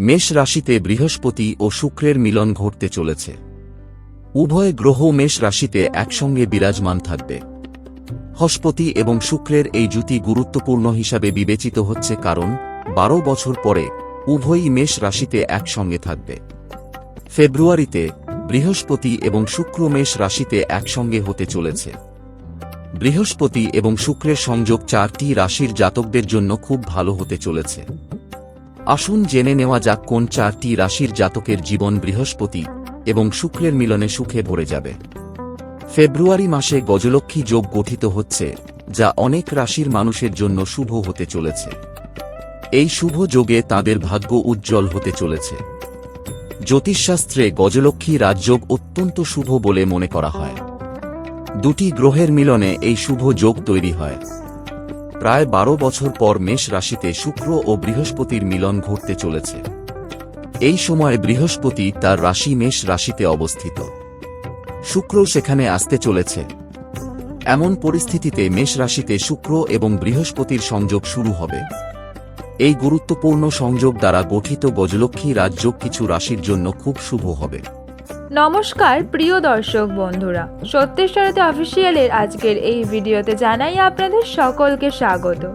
মেষ রাশিতে বৃহস্পতি ও শুক্রের মিলন ঘটতে চলেছে। উভয় গ্রহ মেষ রাশিতে একসঙ্গে বিরাজমান থাকবে। হস্পতি এবং শুক্রের এই জুতি গুরুত্বপূর্ণ হিসাবে বিবেচিত হচ্ছে কারণ বারো বছর পরে উভয়ই মেষ রাশিতে একসঙ্গে থাকবে। ফেব্রুয়ারিতে বৃহস্পতি এবং শুক্র মেষ রাশিতে একসঙ্গে হতে চলেছে। বৃহস্পতি এবং শুক্রের সংযোগ চারটি রাশির জাতকদের জন্য খুব ভালো হতে চলেছে। আসুন জেনে নেওয়া যাক কোন চারটি রাশির জাতকের জীবন বৃহস্পতি এবং শুক্রের মিলনে সুখে ভরে যাবে। ফেব্রুয়ারি মাসে গজলক্ষ্মী যোগ গঠিত হচ্ছে, যা অনেক রাশির মানুষের জন্য শুভ হতে চলেছে। এই শুভ যোগে তাদের ভাগ্য উজ্জ্বল হতে চলেছে। জ্যোতিষশাস্ত্রে গজলক্ষ্মী রাজযোগ অত্যন্ত শুভ বলে মনে করা হয়। দুটি গ্রহের মিলনে এই শুভ যোগ তৈরি হয়। প্রায় বারো বছর পর মেষ রাশিতে শুক্র ও বৃহস্পতির মিলন ঘটতে চলেছে। এই সময় বৃহস্পতি তার রাশি মেষ রাশিতে অবস্থিত। শুক্র সেখানে আসতে চলেছে। এমন পরিস্থিতিতে মেষ রাশিতে শুক্র এবং বৃহস্পতির সংযোগ শুরু হবে। এই গুরুত্বপূর্ণ সংযোগ দ্বারা গঠিত গজলক্ষ্মী রাজযোগ কিছু রাশির জন্য খুব শুভ হবে। নমস্কার, প্রিয় দর্শক বন্ধুরা। সত্যের সত্যেশ্বরতে অফিসিয়ালের আজকের এই ভিডিওতে জানাই আপনাদের সকলকে স্বাগত।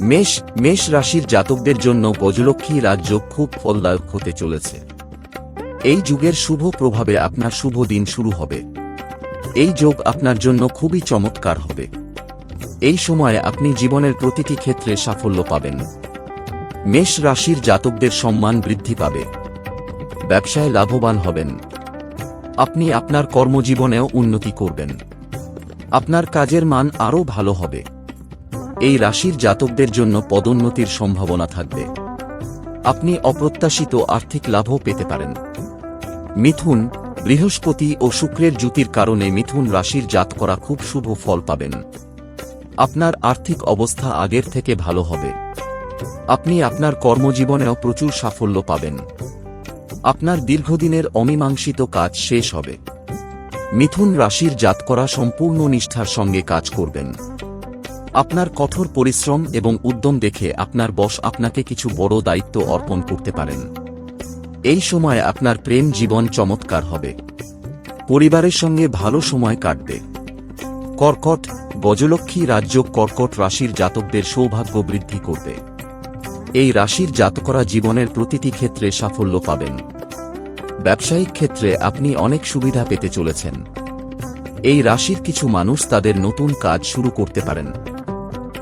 মেষ মেষ রাশির জাতকদের জন্য গজলক্ষ্মী রাজ্য খুব ফলদায়ক হতে চলেছে। এই যুগের শুভ প্রভাবে আপনার শুভ দিন শুরু হবে। এই যোগ আপনার জন্য খুবই চমৎকার হবে। এই সময়ে আপনি জীবনের প্রতিটি ক্ষেত্রে সাফল্য পাবেন। মেষ রাশির জাতকদের সম্মান বৃদ্ধি পাবে। ব্যবসায় লাভবান হবেন। আপনি আপনার কর্মজীবনেও উন্নতি করবেন। আপনার কাজের মান আরও ভালো হবে। এই রাশির জাতকদের জন্য পদোন্নতির সম্ভাবনা থাকবে। আপনি অপ্রত্যাশিত আর্থিক লাভও পেতে পারেন। মিথুন, বৃহস্পতি ও শুক্রের জুতির কারণে মিথুন রাশির জাত করা খুব শুভ ফল পাবেন। আপনার আর্থিক অবস্থা আগের থেকে ভালো হবে। আপনি আপনার কর্মজীবনেও প্রচুর সাফল্য পাবেন। আপনার দীর্ঘদিনের অমীমাংসিত কাজ শেষ হবে। মিথুন রাশির জাত করা সম্পূর্ণ নিষ্ঠার সঙ্গে কাজ করবেন। আপনার কঠোর পরিশ্রম এবং উদ্যম দেখে আপনার বস আপনাকে কিছু বড় দায়িত্ব অর্পণ করতে পারেন। এই সময় আপনার প্রেম জীবন চমৎকার হবে। পরিবারের সঙ্গে ভালো সময় কাটবে। কর্কট, গজলক্ষ্মী রাজ্য কর্কট রাশির জাতকদের সৌভাগ্য বৃদ্ধি করবে। এই রাশির জাতকরা জীবনের প্রতিটি ক্ষেত্রে সাফল্য পাবেন। ব্যবসায়িক ক্ষেত্রে আপনি অনেক সুবিধা পেতে চলেছেন। এই রাশির কিছু মানুষ তাদের নতুন কাজ শুরু করতে পারেন।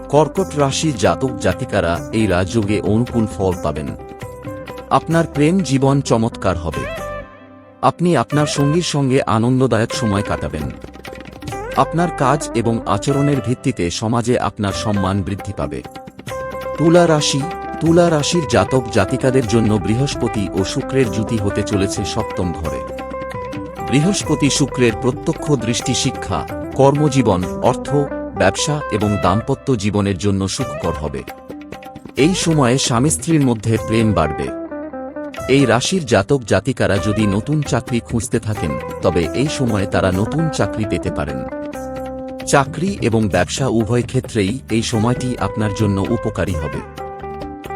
কর্কট রাশির জাতক জাতিকারা এই রাজযোগে অনুকূল ফল পাবেন। আপনার প্রেম জীবন চমৎকার হবে। আপনি আপনার সঙ্গীর সঙ্গে আনন্দদায়ক সময় কাটাবেন। আপনার কাজ এবং আচরণের ভিত্তিতে সমাজে আপনার সম্মান বৃদ্ধি পাবে। তুলা রাশি তুলা রাশির জাতক জাতিকাদের জন্য বৃহস্পতি ও শুক্রের জুতি হতে চলেছে সপ্তম ঘরে। বৃহস্পতি শুক্রের প্রত্যক্ষ দৃষ্টি শিক্ষা, কর্মজীবন, অর্থ, ব্যবসা এবং দাম্পত্য জীবনের জন্য সুখকর হবে। এই সময়ে স্বামী স্ত্রীর মধ্যে প্রেম বাড়বে। এই রাশির জাতক জাতিকারা যদি নতুন চাকরি খুঁজতে থাকেন, তবে এই সময়ে তারা নতুন চাকরি পেতে পারেন। চাকরি এবং ব্যবসা উভয় ক্ষেত্রেই এই সময়টি আপনার জন্য উপকারী হবে।